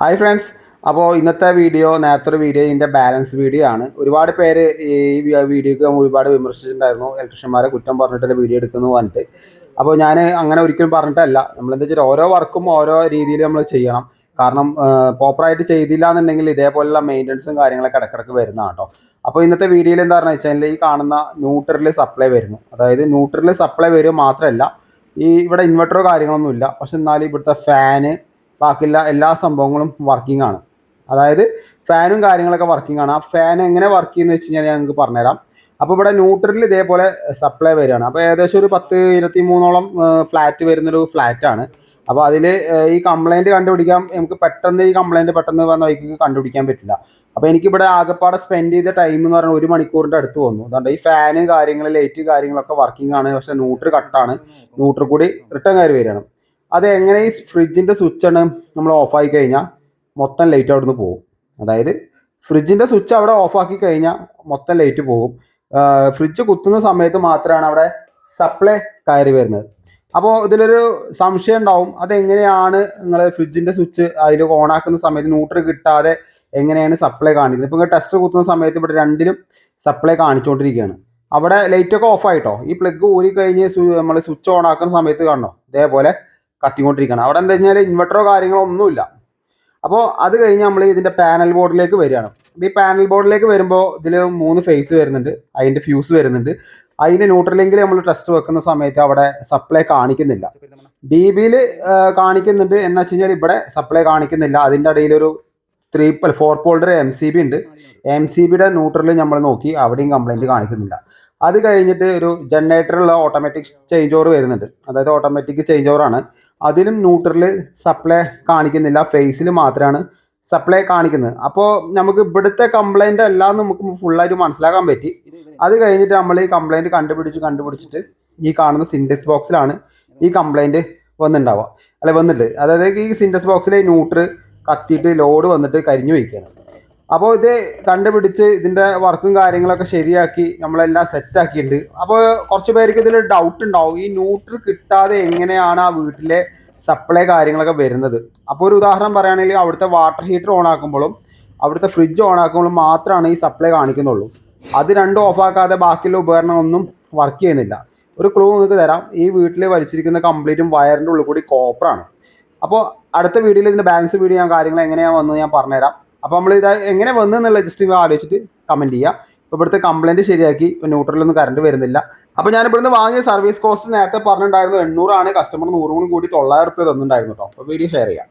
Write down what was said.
Hi friends അപ്പോൾ ഇന്നത്തെ video നേരത്തെ ഒരു വീഡിയോ ഇതിന്റെ ബാലൻസ് വീഡിയോ ആണ്. ഒരുപാട് പേര് ഈ വീഡിയോക്ക് ഒരുപാട് വിമർശിച്ചിട്ടുണ്ടായിരുന്നു. ഇലക്ട്രീഷ്യന്മാരെ കുറ്റം പറഞ്ഞിട്ടുള്ള വീഡിയോ എടുക്കുന്നു പറഞ്ഞിട്ട്. അപ്പോൾ ഞാൻ അങ്ങനെ ഒരിക്കലും പറഞ്ഞിട്ടല്ല. നമ്മൾ എന്താ വെച്ചാൽ ഓരോ വർക്കും ഓരോ രീതിയിൽ നമ്മൾ ചെയ്യണം. കാരണം പ്രോപ്പറായിട്ട് ചെയ്തില്ല എന്നുണ്ടെങ്കിൽ ഇതേപോലുള്ള മെയിന്റനൻസും കാര്യങ്ങളൊക്കെ ഇടക്കിടക്ക് വരുന്നതാണ് കേട്ടോ. അപ്പോൾ ഇന്നത്തെ വീഡിയോയിൽ എന്താ പറഞ്ഞു വെച്ചാൽ ഈ കാണുന്ന ന്യൂട്രലിൽ സപ്ലൈ വരുന്നു. അതായത് ന്യൂട്രലിൽ സപ്ലൈ വരും മാത്രമല്ല ഈ ഇവിടെ ഇൻവെർട്ടറോ കാര്യങ്ങളൊന്നുമില്ല. പക്ഷെ എന്നാലും ഇവിടുത്തെ ഫാന് ബാക്കിയുള്ള എല്ലാ സംഭവങ്ങളും വർക്കിംഗ് ആണ്. അതായത് ഫാനും കാര്യങ്ങളൊക്കെ വർക്കിംഗ് ആണ്. ആ ഫാൻ എങ്ങനെ വർക്ക് ചെയ്യുന്നത് വെച്ച് കഴിഞ്ഞാൽ ഞാൻ നിങ്ങൾക്ക് പറഞ്ഞുതരാം. അപ്പോൾ ഇവിടെ ന്യൂട്രലിൽ ഇതേപോലെ സപ്ലൈ വരികയാണ്. അപ്പോൾ ഏകദേശം ഒരു പത്ത് ഇരുപത്തി മൂന്നോളം ഫ്ലാറ്റ് വരുന്നൊരു ഫ്ലാറ്റ് ആണ്. അപ്പോൾ അതിൽ ഈ കംപ്ലൈന്റ് കണ്ടുപിടിക്കാൻ നമുക്ക് പെട്ടെന്ന് ഈ കംപ്ലൈന്റ് പെട്ടെന്ന് വന്ന വഴിക്ക് കണ്ടുപിടിക്കാൻ പറ്റില്ല. അപ്പോൾ എനിക്കിവിടെ ആകെപ്പാടെ സ്പെൻഡ് ചെയ്ത ടൈം എന്ന് പറഞ്ഞാൽ ഒരു മണിക്കൂറിന്റെ അടുത്ത് വന്നു. അതുകൊണ്ട് ഈ ഫാന് കാര്യങ്ങൾ ലൈറ്റ് കാര്യങ്ങളൊക്കെ വർക്കിംഗ് ആണ്. പക്ഷേ ന്യൂട്രൽ കട്ടാണ് ന്യൂട്രൽ കൂടി റിട്ടേൺ കയറി വരികയാണ്. അത് എങ്ങനെ ഈ ഫ്രിഡ്ജിന്റെ സ്വിച്ചാണ് നമ്മൾ ഓഫ് ആയി കഴിഞ്ഞാൽ മൊത്തം ലൈറ്റ് അവിടെ നിന്ന് പോകും. അതായത് ഫ്രിഡ്ജിന്റെ സ്വിച്ച് അവിടെ ഓഫ് ആക്കി കഴിഞ്ഞാൽ മൊത്തം ലൈറ്റ് പോകും. ഫ്രിഡ്ജ് കുത്തുന്ന സമയത്ത് മാത്രമാണ് അവിടെ സപ്ലൈ കയറി വരുന്നത്. അപ്പോൾ ഇതിലൊരു സംശയം ഉണ്ടാവും അതെങ്ങനെയാണ് നിങ്ങൾ ഫ്രിഡ്ജിന്റെ സ്വിച്ച് അതിൽ ഓണാക്കുന്ന സമയത്ത് ന്യൂട്രൽ കിട്ടാതെ എങ്ങനെയാണ് സപ്ലൈ കാണിക്കുന്നത്? ഇപ്പോൾ ടെസ്റ്റ് കുത്തുന്ന സമയത്ത് ഇവിടെ രണ്ടിലും സപ്ലൈ കാണിച്ചുകൊണ്ടിരിക്കുകയാണ് അവിടെ ലൈറ്റൊക്കെ ഓഫായിട്ടോ ഈ പ്ലഗ് ഊരി കഴിഞ്ഞ് നമ്മൾ സ്വിച്ച് ഓൺ ആക്കുന്ന സമയത്ത് കാണണോ ഇതേപോലെ കത്തിക്കൊണ്ടിരിക്കണം അവിടെ എന്താ കഴിഞ്ഞാൽ ഇൻവെർട്ടറോ കാര്യങ്ങളോ ഒന്നുമില്ല. അപ്പോൾ അത് കഴിഞ്ഞ് നമ്മൾ ഇതിന്റെ പാനൽ ബോർഡിലേക്ക് വരികയാണ്. ഈ പാനൽ ബോർഡിലേക്ക് വരുമ്പോൾ ഇതിൽ മൂന്ന് ഫേസ് വരുന്നുണ്ട്. അതിന്റെ ഫ്യൂസ് വരുന്നുണ്ട്. അതിന്റെ ന്യൂട്രലെങ്കിൽ നമ്മൾ ടെസ്റ്റ് വെക്കുന്ന സമയത്ത് അവിടെ സപ്ലൈ കാണിക്കുന്നില്ല. ഡി ബിയിൽ കാണിക്കുന്നുണ്ട്. എന്ന് വെച്ച് കഴിഞ്ഞാൽ ഇവിടെ സപ്ലൈ കാണിക്കുന്നില്ല. അതിന്റെ ഇടയിൽ ഒരു ത്രീ ഫോർ പോൾഡർ എം സി ബി ഉണ്ട് എം സി ബിയുടെ ന്യൂട്രലിൽ നമ്മൾ നോക്കി അവിടെയും കംപ്ലൈന്റ് കാണിക്കുന്നില്ല. അത് കഴിഞ്ഞിട്ട് ഒരു ജനറേറ്ററുള്ള ഓട്ടോമാറ്റിക് ചേഞ്ച് ഓവർ വരുന്നുണ്ട്. അതായത് ഓട്ടോമാറ്റിക് ചേഞ്ച് ഓവറാണ് അതിലും ന്യൂട്രൽ സപ്ലൈ കാണിക്കുന്നില്ല. ഫേസിൽ മാത്രമാണ് സപ്ലൈ കാണിക്കുന്നത്. അപ്പോൾ നമുക്ക് ഇവിടുത്തെ കംപ്ലൈന്റ് എല്ലാം നമുക്ക് ഫുള്ളായിട്ട് മനസ്സിലാക്കാൻ പറ്റി. അത് കഴിഞ്ഞിട്ട് നമ്മൾ ഈ കംപ്ലൈന്റ് കണ്ടുപിടിച്ച് കണ്ടുപിടിച്ചിട്ട് ഈ കാണുന്ന സിൻഡെക്സ് ബോക്സിലാണ് ഈ കംപ്ലൈന്റ് വന്നിട്ടുണ്ടാവുക അല്ലെ വന്നിട്ട്. അതായത് ഈ സിൻഡെക്സ് ബോക്സിലെ ന്യൂട്രൽ കത്തിയിട്ട് ലോഡ് വന്നിട്ട് കരിഞ്ഞു വയ്ക്കുകയാണ് അപ്പോൾ ഇത് കണ്ടുപിടിച്ച് ഇതിന്റെ വർക്കും കാര്യങ്ങളൊക്കെ ശരിയാക്കി നമ്മളെല്ലാം സെറ്റാക്കിയിട്ടുണ്ട് അപ്പോൾ കുറച്ച് പേർക്ക് ഇതിൽ ഡൗട്ട് ഉണ്ടാവും. ഈ ന്യൂട്രൽ കിട്ടാതെ എങ്ങനെയാണ് ആ വീട്ടിലെ സപ്ലൈ കാര്യങ്ങളൊക്കെ വരുന്നത്? അപ്പോൾ ഒരു ഉദാഹരണം പറയുകയാണെങ്കിൽ അവിടുത്തെ വാട്ടർ ഹീറ്റർ ഓൺ ആക്കുമ്പോഴും അവിടുത്തെ ഫ്രിഡ്ജ് ഓൺ ആക്കുമ്പോഴും മാത്രമാണ് ഈ സപ്ലൈ കാണിക്കുന്നുള്ളൂ. അത് രണ്ടും ഓഫാക്കാതെ ബാക്കിയുള്ള ഉപകരണമൊന്നും വർക്ക് ചെയ്യുന്നില്ല. ഒരു ക്ലൂ നിങ്ങൾക്ക് തരാം. ഈ വീട്ടിൽ വലിച്ചിരിക്കുന്ന കംപ്ലീറ്റും വയറിന്റെ ഉള്ളിൽ കൂടി കോപ്പറാണ് അപ്പോൾ അടുത്ത വീഡിയോയിൽ ഇതിന്റെ ബാലൻസ് വീഡിയോ ഞാൻ കാര്യങ്ങൾ എങ്ങനെയാണ് വന്നത് ഞാൻ പറഞ്ഞുതരാം. അപ്പോൾ നമ്മൾ ഇത് എങ്ങനെ വന്നു എന്നുള്ള ജസ്റ്റ് നിങ്ങൾ ആലോചിച്ചിട്ട് കമന്റ് ചെയ്യുക ഇപ്പോൾ ഇവിടുത്തെ കംപ്ലയിന്റ് ശരിയാക്കി ഇപ്പോൾ ന്യൂട്രലൊന്നും കറണ്ട് വരുന്നില്ല. അപ്പോൾ ഞാൻ ഇവിടുന്ന് വാങ്ങിയ സർവീസ് കോസ്റ്റ് നേരത്തെ പറഞ്ഞിട്ടുണ്ടായിരുന്നു എണ്ണൂറാണ്. കസ്റ്റമർ നൂറും കൂടി കൂടി തൊള്ളായിരം റുപ്യ തന്നിട്ടുണ്ടായിരുന്നു കേട്ടോ അപ്പോൾ വീഡിയോ ഷെയർ ചെയ്യാം.